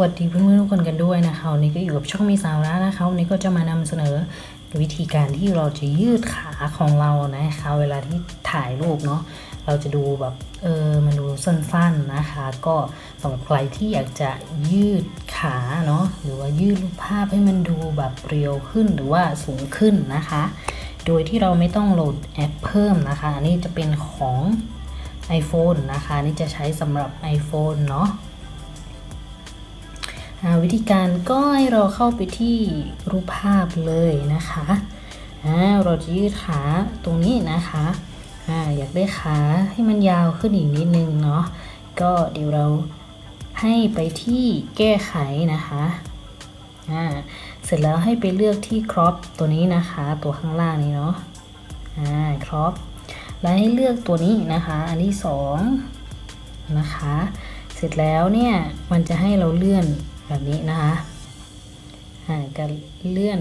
วัสดีเพื่อนๆทุกคนกันด้วยนะคะวันนี้ก็อยู่กับช่องมีสาระนะคะวันนี้ก็จะมานำเสนอวิธีการที่เราจะยืดขาของเรานะคะเวลาที่ถ่ายรูปเนาะเราจะดูแบบเออมันดูสั้นๆนะคะ ก็สำหรับใครที่อยากจะยืดขาเนาะหรือว่ายืดรูปภาพให้มันดูแบบเรียวขึ้นหรือว่าสูงขึ้นนะคะ โดยที่เราไม่ต้องโหลดแอปเพิ่มนะคะอันนี้จะเป็นของ iPhone นะคะนี่จะใช้สำหรับ iPhone เนาะ วิธีการก็ให้เราเข้าไปที่รูปภาพเลยนะคะเราจะยืดขาตรงนี้นะคะอยากได้ขาให้มันยาวขึ้นอีกนิดนึงเนาะก็เดี๋ยวเราให้ไปที่แก้ไขนะคะเสร็จแล้วให้ไปเลือกที่ crop ตัวนี้นะคะ ตัวข้างล่างนี้เนาะอ่า crop แล้วให้เลือกตัวนี้นะคะ อันที่สองนะคะ เสร็จแล้วเนี่ยมันจะให้เราเลื่อน แบบนี้นะคะก็เลื่อน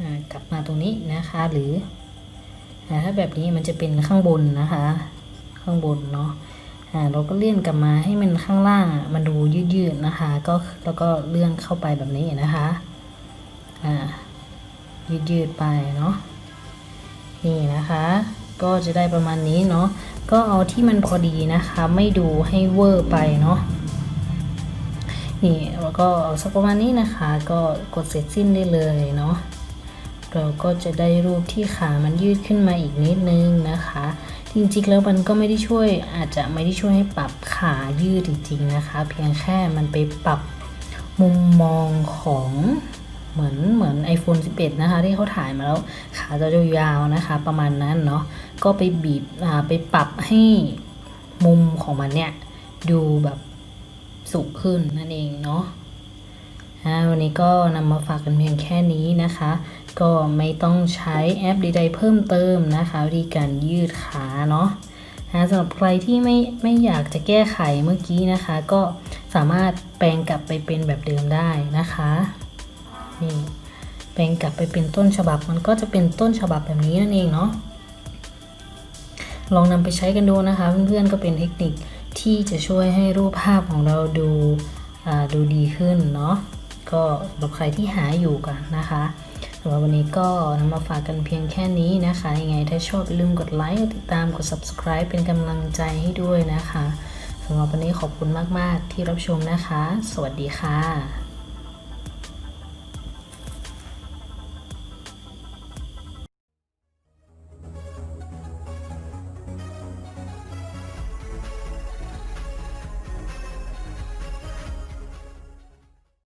อกลับมาตรงนี้นะคะ หรือถ้าแบบนี้มันจะเป็นข้างบนนะคะ ข้างบนเนาะเราก็เลื่อนกลับมาให้มันข้างล่างมันดูยืดๆนะคะ ก็แล้วก็เลื่อนเข้าไปแบบนี้นะคะยืดๆไปเนาะนี่นะคะ ก็จะได้ประมาณนี้เนาะก็เอาที่มันพอดีนะคะ ไม่ดูให้เวอร์ไปเนาะ นี่แล้วก็เอาสักประมาณนี้นะคะ ก็กดเสร็จสิ้นได้เลยเนาะเราก็จะได้รูปที่ขามันยืดขึ้นมาอีกนิดนึงนะคะ จริงๆแล้วมันก็ไม่ได้ช่วย อาจจะไม่ได้ช่วยให้ปรับขายืดจริง ๆนะคะ เพียงแค่มันไปปรับมุมมองของเหมือนเหมือน iPhone 11 นะคะ ที่เขาถ่ายมาแล้ว ขาจะยาวๆนะคะ ประมาณนั้นเนาะก็ไปบีบไปปรับให้มุมของมันเนี่ย ดูแบบ สุขขึ้นนั่นเองเนาะวันนี้ก็นำมาฝากกันเพียงแค่นี้นะคะ ก็ไม่ต้องใช้แอปใดๆเพิ่มเติมนะคะวิธีการยืดขาเนาะอ่าสำหรับใครที่ไม่ไม่อยากจะแก้ไขเมื่อกี้นะคะ ก็สามารถแปลงกลับไปเป็นแบบเดิมได้นะคะนี่แปลงกลับไปเป็นต้นฉบับมันก็จะเป็นต้นฉบับแบบนี้นั่นเองเนาะลองนำไปใช้กันดูนะคะ เพื่อนๆก็เป็นเทคนิค ที่จะช่วยให้รูปภาพของเราดูดูดีขึ้นเนาะก็สำหรับใครที่หาอยู่กันนะคะสำหรับวันนี้ก็นำมาฝากกันเพียงแค่นี้นะคะยังไงถ้าชอบลืมกดไลค์กดติดตามกด subscribe เป็นกำลังใจให้ด้วยนะคะสำหรับวันนี้ขอบคุณมาก ๆ ที่รับชมนะคะ สวัสดีค่ะ